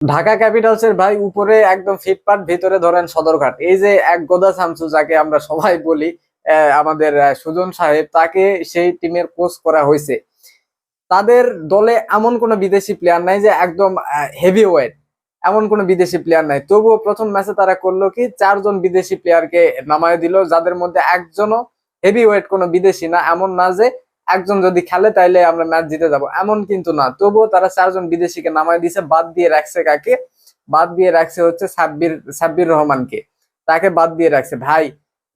Dhaka Capitals এর ভাই উপরে একদম ফিটপাট ভিতরে ধরেন সদরঘাট। এই যে এক গোদা শামসু যাকে আমরা সবাই বলি আমাদের সুজন সাহেব, তাকে সেই টিমের কোচ করা হয়েছে। তাদের দলে এমন কোনো বিদেশি প্লেয়ার নাই যে একদম হেভি ওয়েট এমন কোনো বিদেশি প্লেয়ার নাই। তবুও প্রথম ম্যাচে তারা করল কি, চারজন বিদেশি প্লেয়ারকে নামায় দিল, যাদের মধ্যে একজনও হেভি ওয়েট কোনো বিদেশি না, এমন না যে একজন যদি খেলে, তাইলে আমরা ম্যাচ জিতে যাব। এমন কিন্তু না। তবুও তারা চারজন বিদেশিকে নামায় দিছে, বাদ দিয়ে রাখছে কাকে? বাদ দিয়ে রাখছে হচ্ছে সাব্বির সাব্বির রহমানকে। তাকে বাদ দিয়ে রাখছে। ভাই,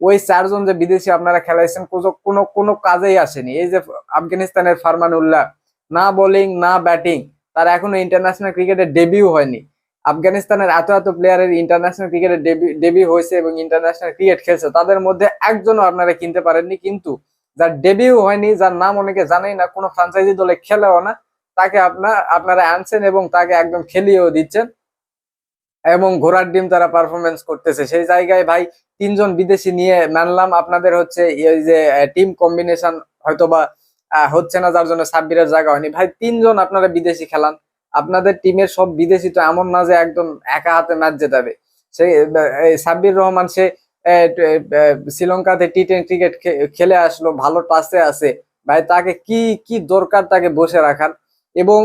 ওই চারজন যে বিদেশি আপনারা খেলাইছেন, কোনো- কোনো কাজেই আসেনি। এই যে আফগানিস্তানের ফারমান উল্লাহ না বোলিং, না ব্যাটিং, তার এখনও ইন্টারন্যাশনাল ক্রিকেটে ডেবিউ হয়নি। আফগানিস্তানের এত এত প্লেয়ারের ইন্টারন্যাশনাল ক্রিকেটে ডেবিউ হয়েছে এবং ইন্টারন্যাশনাল ক্রিকেট খেলছে। তাদের মধ্যে একজনও আপনারা কিনতে পারেননি, কিন্তু যার ডেবিউ হয়নি, যার নাম অনেকে জানেই না, কোনো ফ্রাঞ্চাইজি দলে খেলেও না, তাকে আপনার, আপনারা আনছেন এবং তাকে একদম খেলিয়েও দিচ্ছেন। এবং ঘোড়ার ডিম তারা পারফরমেন্স করতেছে। সেই জায়গায় ভাই তিনজন বিদেশি নিয়ে মানলাম, আপনাদের হচ্ছে এই যে টিম কম্বিনেশন হয়তোবা হচ্ছে না, যার জন্য সাব্বিরের জায়গা হয়নি। ভাই তিনজন আপনারা বিদেশি খেলান। আপনাদের টিমের সব বিদেশি তো এমন না যে একদম একা হাতে ম্যাচ জেতাবে। সেই সাব্বির রহমান, সে শ্রীলঙ্কাতে টি টেন ক্রিকেট খেলে আসলো, ভালো টাচে আছে। ভাই, তাকে কি কি দরকার তাকে বসে রাখার? এবং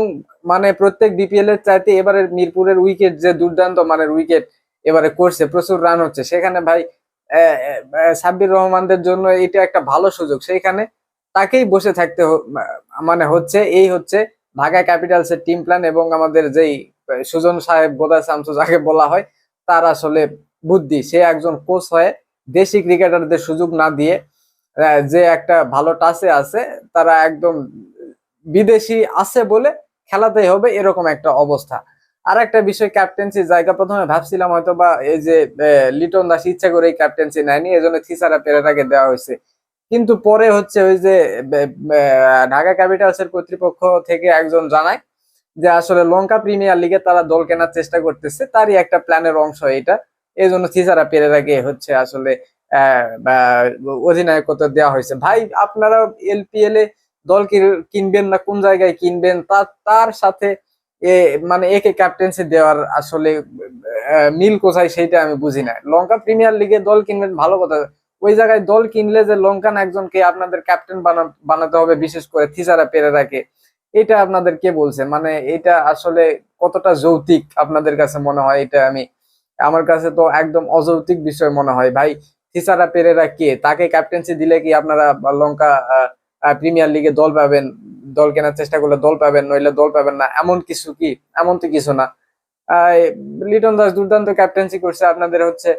মানে প্রত্যেক বিপিএল এর চাইতে এবারে মিরপুরের উইকেট যে দুর্দান্ত মানের উইকেট এবারে করছে, প্রচুর রান হচ্ছে। সেখানে ভাই সাব্বির রহমানদের জন্য এটা একটা ভালো সুযোগ। সেইখানে তাকেই বসে থাকতে মানে হচ্ছে, এই হচ্ছে ঢাকা ক্যাপিটালস এর টিম প্ল্যান এবং আমাদের যেই সুজন সাহেব বোদা শামসু যাকে বলা হয়, তার আসলে বুদ্ধি, সে একজন কোচ হয়ে দেশি ক্রিকেটারদের সুযোগ না দিয়ে যে একটা ভালো টাচে আছে, তারা একদম বিদেশি আছে বলে খেলাতেই হবে এরকম একটা অবস্থা। আর একটা বিষয় ক্যাপ্টেন্সি জায়গা প্রথমে ভাবছিলাম হয়তো বা এই যে লিটন দাস ইচ্ছা করে এই ক্যাপ্টেন্সি নেয়নি এই জন্য থিসারা পেরেরাকে দেওয়া হয়েছে। কিন্তু পরে হচ্ছে ওই যে ঢাকা ক্যাপিটালস এর কর্তৃপক্ষ থেকে একজন জানায় যে আসলে লঙ্কা প্রিমিয়ার লিগে তারা দল কেনার চেষ্টা করতেছে, তারই একটা প্ল্যানের অংশ এটা। এই জন্য থিসারা পেরেরাকে হচ্ছে আসলে অধিনায়কত্ব দেওয়া হয়েছে। ভাই আপনারা এলপিএল এ দল কিনবেন না, কোন জায়গায় কিনবেন? তার তার সাথে মানে একে ক্যাপ্টেন্সি দেওয়ার আসলে মিল কোথায় সেইটা আমি বুঝি না। লঙ্কা প্রিমিয়ার লিগে দল কিনবেন, ভালো কথা। ওই জায়গায় দল কিনলে যে লঙ্কান একজনকে আপনাদের ক্যাপ্টেন বানাতে হবে, বিশেষ করে থিসারা পেরেরাকে এটা আপনাদের কে বলছে? মানে এটা আসলে কতটা যৌতিক আপনাদের কাছে মনে হয়? এটা আমি আমার কাছে তো একদম অযৌতিক বিষয় মনে হয়। ভাই, থিসারা পেরেরা কে? তাকে ক্যাপ্টেন্সি দিলে কি আপনারা লঙ্কা প্রিমিয়ার লিগে দল পাবেন? দল কেনার চেষ্টা করলে দল পাবেন, নইলে দল পাবেন না। এমন কিছু কি? এমন তো কিছু না। লিটন দাস দুর্দান্ত ক্যাপ্টেন্সি করছে। আপনাদের হচ্ছে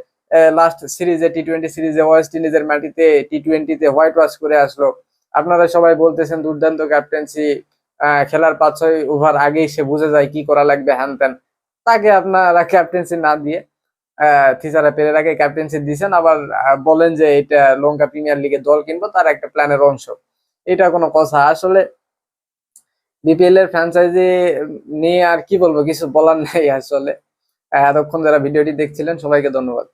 লাস্ট সিরিজে টি টোয়েন্টি সিরিজে ওয়েস্ট ইন্ডিজের মাটিতে টি টোয়েন্টিতে হোয়াইট ওয়াশ করে আসলো। আপনারা সবাই বলতেছেন দুর্দান্ত ক্যাপ্টেন্সি খেলার পাঁচ, ছয় ওভার আগেই সে বুঝে যায় কি করা লাগবে, হ্যান ত্যান। তাকে আপনারা ক্যাপ্টেন্সি না দিয়ে থিসারা পেরেরাকে ক্যাপ্টেন্সি দিয়েছেন, আবার বলেন যে এটা লঙ্কা প্রিমিয়ার লিগে দল কিনবো, তার একটা প্ল্যানের অংশ। এটা কোনো কথা। আসলে বিপিএল এর ফ্র্যাঞ্চাইজি নিয়ে আর কি বলব, কিছু বলার নাই আসলে। এতক্ষণ যারা ভিডিওটি দেখছিলেন, সবাইকে ধন্যবাদ।